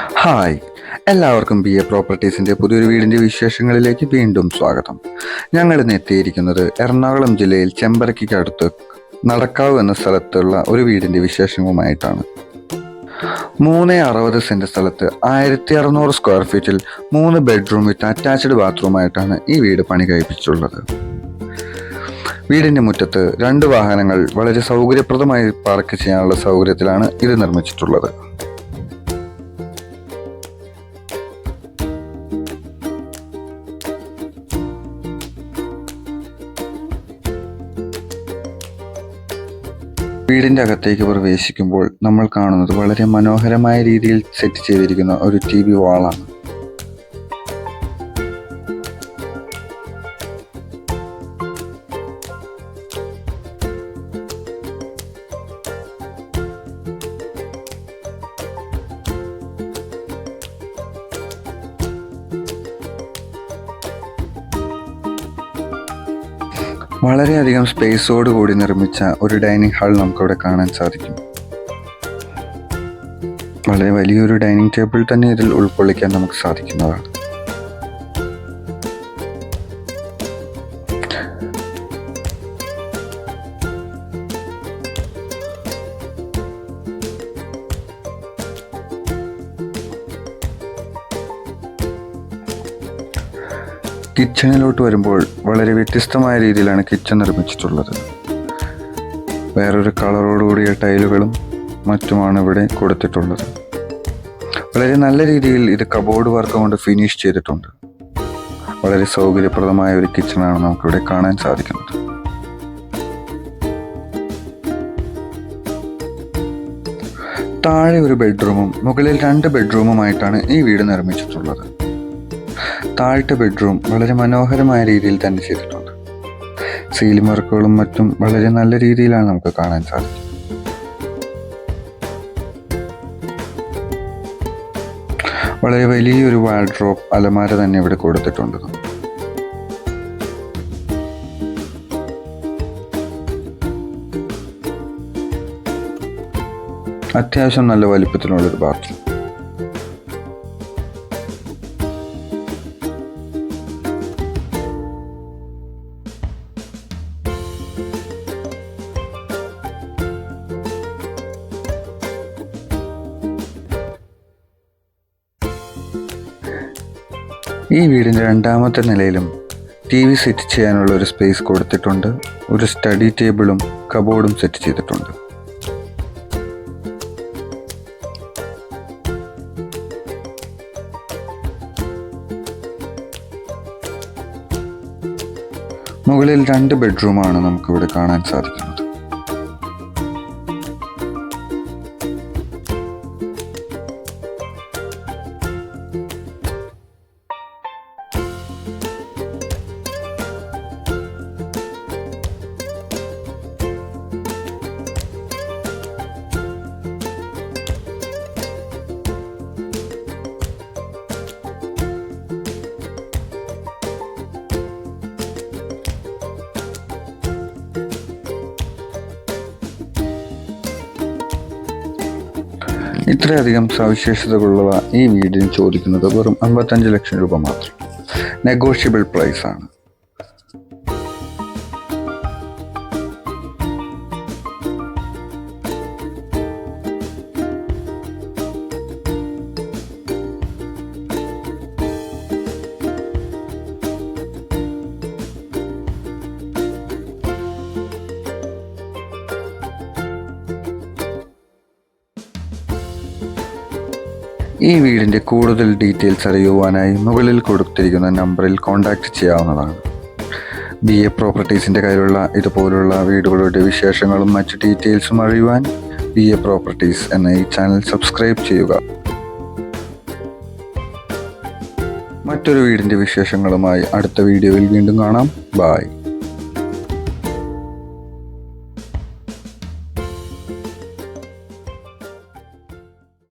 Hi. എല്ലാവർക്കും B A പ്രോപ്പർട്ടീസിന്റെ പുതിയൊരു വീടിന്റെ വിശേഷങ്ങളിലേക്ക് വീണ്ടും സ്വാഗതം. ഞങ്ങൾ ഇന്ന് എത്തിയിരിക്കുന്നത് എറണാകുളം ജില്ലയിൽ ചെമ്പരക്കടുത്ത് നടക്കാവ് എന്ന സ്ഥലത്തുള്ള ഒരു വീടിന്റെ വിശേഷങ്ങളുമായിട്ടാണ്. മൂന്ന് അറുപത് സെന്റ് സ്ഥലത്ത് ആയിരത്തി അറുന്നൂറ് സ്ക്വയർ ഫീറ്റിൽ മൂന്ന് ബെഡ്റൂം വിത്ത് അറ്റാച്ച്ഡ് ബാത്റൂമായിട്ടാണ് ഈ വീട് പണി കഴിപ്പിച്ചുള്ളത് വീടിന്റെ മുറ്റത്ത് രണ്ട് വാഹനങ്ങൾ വളരെ സൗകര്യപ്രദമായി പാർക്ക് ചെയ്യാനുള്ള സൗകര്യത്തിലാണ് ഇത് നിർമ്മിച്ചിട്ടുള്ളത്. വീടിന്റെ അകത്തേക്ക് പ്രവേശിക്കുമ്പോൾ നമ്മൾ കാണുന്നത് വളരെ മനോഹരമായ രീതിയിൽ സെറ്റ് ചെയ്തിരിക്കുന്ന ഒരു ടി വി വാളാണ് വളരെയധികം സ്പേസോട് കൂടി നിർമ്മിച്ച ഒരു ഡൈനിങ് ഹാൾ നമുക്കവിടെ കാണാൻ സാധിക്കും. വളരെ വലിയൊരു ഡൈനിങ് ടേബിൾ തന്നെ ഇതിൽ ഉൾക്കൊള്ളിക്കാൻ നമുക്ക് സാധിക്കുന്നതാണ്. കിച്ചണിലോട്ട് വരുമ്പോൾ വളരെ വ്യത്യസ്തമായ രീതിയിലാണ് കിച്ചൺ നിർമ്മിച്ചിട്ടുള്ളത്. വേറൊരു കളറോടുകൂടിയ ടൈലുകളും മറ്റുമാണ് ഇവിടെ കൊടുത്തിട്ടുള്ളത്. വളരെ നല്ല രീതിയിൽ ഇത് കബോർഡ് വർക്ക് കൊണ്ട് ഫിനിഷ് ചെയ്തിട്ടുണ്ട്. വളരെ സൗകര്യപ്രദമായ ഒരു കിച്ചണാണ് നമുക്കിവിടെ കാണാൻ സാധിക്കുന്നത്. താഴെ ഒരു ബെഡ്റൂമും മുകളിൽ രണ്ട് ബെഡ്റൂമുമായിട്ടാണ് ഈ വീട് നിർമ്മിച്ചിട്ടുള്ളത്. താഴത്തെ ബെഡ്റൂം വളരെ മനോഹരമായ രീതിയിൽ തന്നെ ചെയ്തിട്ടുണ്ട്. സീലിംഗ് വർക്കുകളും മറ്റും വളരെ നല്ല രീതിയിലാണ് നമുക്ക് കാണാൻ സാധിക്കും വളരെ വലിയൊരു വാൾഡ്രോപ്പ് അലമാര തന്നെ ഇവിടെ കൊടുത്തിട്ടുണ്ട്. അത്യാവശ്യം നല്ല വലിപ്പത്തിനുള്ളൊരു ബാത്റൂം ഈ വീടിന്റെ രണ്ടാമത്തെ നിലയിലും ടി വി സെറ്റ് ചെയ്യാനുള്ള ഒരു സ്പേസ് കൊടുത്തിട്ടുണ്ട്. ഒരു സ്റ്റഡി ടേബിളും കബോർഡും സെറ്റ് ചെയ്തിട്ടുണ്ട്. മുകളിൽ രണ്ട് ബെഡ്റൂമാണ് നമുക്കിവിടെ കാണാൻ സാധിക്കുന്നത്. ഇത്രയധികം സവിശേഷതകളുള്ള ഈ വീടിന് ചോദിക്കുന്നത് വെറും അമ്പത്തഞ്ച് ലക്ഷം രൂപ മാത്രം. നെഗോഷ്യബിൾ പ്രൈസ് ഈ വീടിന്റെ കൂടുതൽ ഡീറ്റെയിൽസ് അറിയുവാനായി മുകളിൽ കൊടുത്തിരിക്കുന്ന നമ്പറിൽ കോൺടാക്റ്റ് ചെയ്യാവുന്നതാണ്. ബി എ പ്രോപ്പർട്ടീസിന്റെ കയ്യിലുള്ള ഇതുപോലുള്ള വീടുകളുടെ വിശേഷങ്ങളും മറ്റ് ഡീറ്റെയിൽസും അറിയുവാൻ ബി എ പ്രോപ്പർട്ടീസ് എന്ന ഈ ചാനൽ സബ്സ്ക്രൈബ് ചെയ്യുക. മറ്റൊരു വീടിന്റെ വിശേഷങ്ങളുമായി അടുത്ത വീഡിയോയിൽ വീണ്ടും കാണാം. ബായ്